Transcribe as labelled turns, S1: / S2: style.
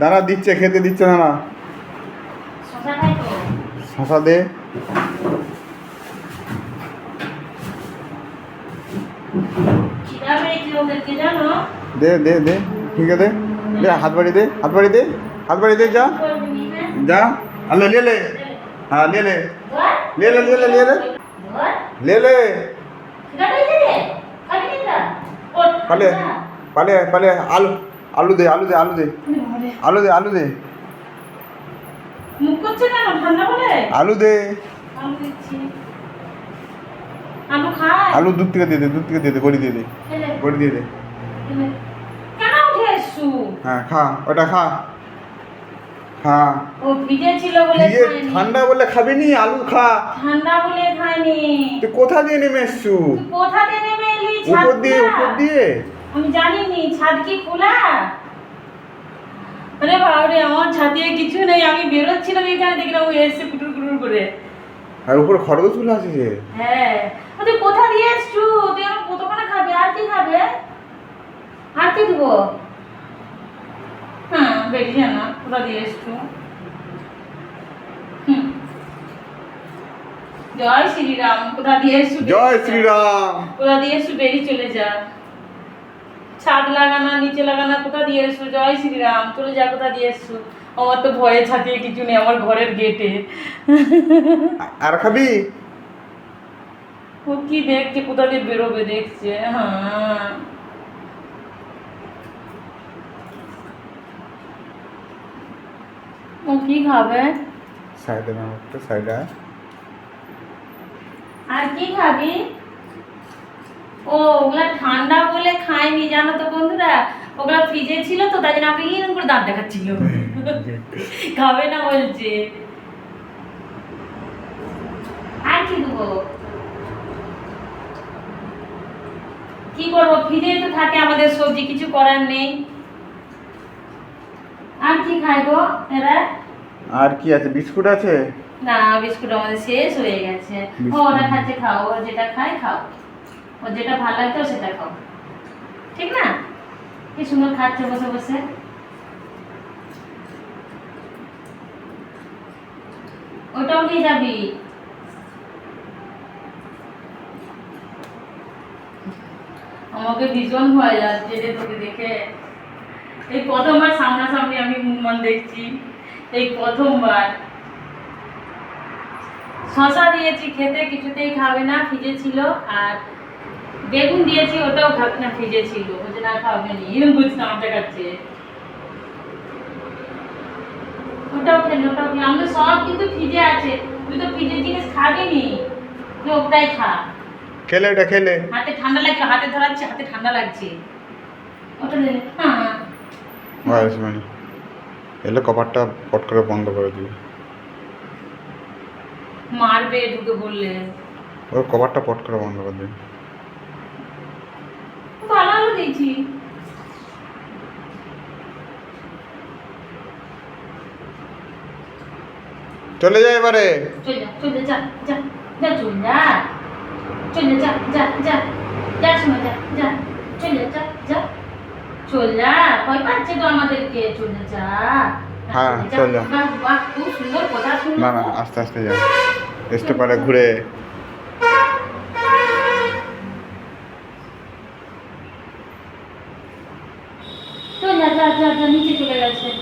S1: দাঁড়া দিচ্ছে খেতে দিচ্ছে না না।
S2: শশা
S1: দে। দে দে দে ঠিক আছে। দে হাত বাড়ি দে হাত বাড়ি দে হাত বাড়ি দে যা। যা। হ্যালো লে লে। হ্যাঁ লে।
S2: লে
S1: লে লে।
S2: লে। লে লে লে লে লে লে
S1: পালে পালে আলু আলু দে আলু দে আলু দে। আলু দে। আলু দে আলু দে।
S2: আলু দিচ্ছি। আলু খায়?
S1: আলু দুধ থেকে দিয়ে দে দুধ থেকে দিয়ে দে গড়ি দিয়ে দে গড়ি দিয়ে দে। হ্যাঁ খা ওটা খা। খা।
S2: ও ভিজে ছিল বলে
S1: ভিজে ঠান্ডা বলে খাবি নি আলু খা।
S2: ঠান্ডা বলে খায়নি।
S1: তুই কোথা দিয়ে নেমে এসছু?
S2: কোথা দিয়ে নেমে এলি?
S1: উপর দিয়ে উপর দিয়ে।
S2: আমি জানিনি ছাদ কি খোলা? আরে বাবরে আমার ছাদে কিছু নেই আমি বেরোচ্ছিলাম এখানে দেখলাম ও এসছে কুটুর কুটুর করে।
S1: আর উপরে খরগোশ চলে আছে যে?
S2: হ্যাঁ। তুই কোথা দিয়ে এসছু? তুই আমার কতক্ষণে খাবে? আর কি খাবে? আর কি দেবো? হ্যাঁ বেরিয়ে না কোথা দিয়ে এসছু? জয় শ্রীরাম কোথা দিয়ে এসছু
S1: জয় শ্রীরাম।
S2: কোথা দিয়ে এসছু বেরিয়ে চলে যা। ছাদ লাগানা নিচে লাগানা কোথা দিয়ে এসছো? জয় শ্রীরাম চলে যা কোথা দিয়ে এসছো? আমার তো ভয়ে ছাতিয়ে কিছু নেই আমার ঘরের গেটে
S1: আর খাবি?
S2: ও কি দেখছে? কোথা দিয়ে বেরোবে দেখছে? হ্যাঁ। ও কি খাবে?
S1: সাইডে নাও একটু সাইডে
S2: আর কি খাবি? ও ওগুলা ঠান্ডা বলে খাইনি জানো তো বন্ধুরা? ওগুলা ফ্রিজে ছিল তো তাই জন্য আমি এরকম করে দাঁত দেখাচ্ছিল। খাবে না বলছে। আর কি দেবো কি করব? ফ্রিজে তো থাকে আমাদের সবজি কিছু করার নেই। আর কি খাই গো এরা?
S1: আর কি আছে? বিস্কুট আছে?
S2: না বিস্কুট আমাদের শেষ হয়ে গেছে। ও
S1: বিস্কুট।
S2: ওটা খাচ্ছে খাও যেটা খায় খাও। ও যেটা ভালো লাগছে ও সেটা খাও। ঠিক না? কি সুন্দর খাচ্ছে বসে বসে। ওটাও নিয়ে যাবি। আমাকে ভীষণ ভয় লাগছে রে তোকে দেখে। এই প্রথমবার সামনাসামনি আমি মুনমান দেখছি। এই প্রথমবার। শশা দিয়েছি, খেতে কিছুতেই খাবে না ফ্রিজে ছিল আর বেগুন দিয়েছি ওটাও খাবে না ফ্রিজে ছিল। বলছে না খাবে নি এরকম বুঝছি আমার দেখাচ্ছে ওটাও খেলি ওটাও খেলি। আমাদের সব কিন্তু ফ্রিজে আছে। তুই তো ফ্রিজের জিনিস খাবি নি তুই ওটাই খা।
S1: খেলে এটা খেলে।
S2: হাতে ঠান্ডা লাগছে হাতে ধরাচ্ছে হাতে ঠান্ডা লাগছে। ওটা নে। হ্যাঁ।
S1: বয়স মানে এলে কপারটা পট করে বন্ধ করে দিবি।
S2: মারবে ঢুকে বললে
S1: ওর কভারটা পট করে বন্ধ করে দিবি।
S2: দিয়েছি
S1: চলে যায় এবারে।
S2: চলে যা চলে যা যা যা চলে যা। চলে যা যা যা যা শোনা যা যা চলে যা যা। চলে যা ভয় পাচ্ছে তো আমাদেরকে চলে যা।
S1: হ্যাঁ, চলে যা।
S2: বাহ, বাহ, খুব সুন্দর কথা শুনলো
S1: না না আস্তে আস্তে যা। এসতে পারে ঘুরে
S2: চল যা যা যা যা নিচে চলে গেছে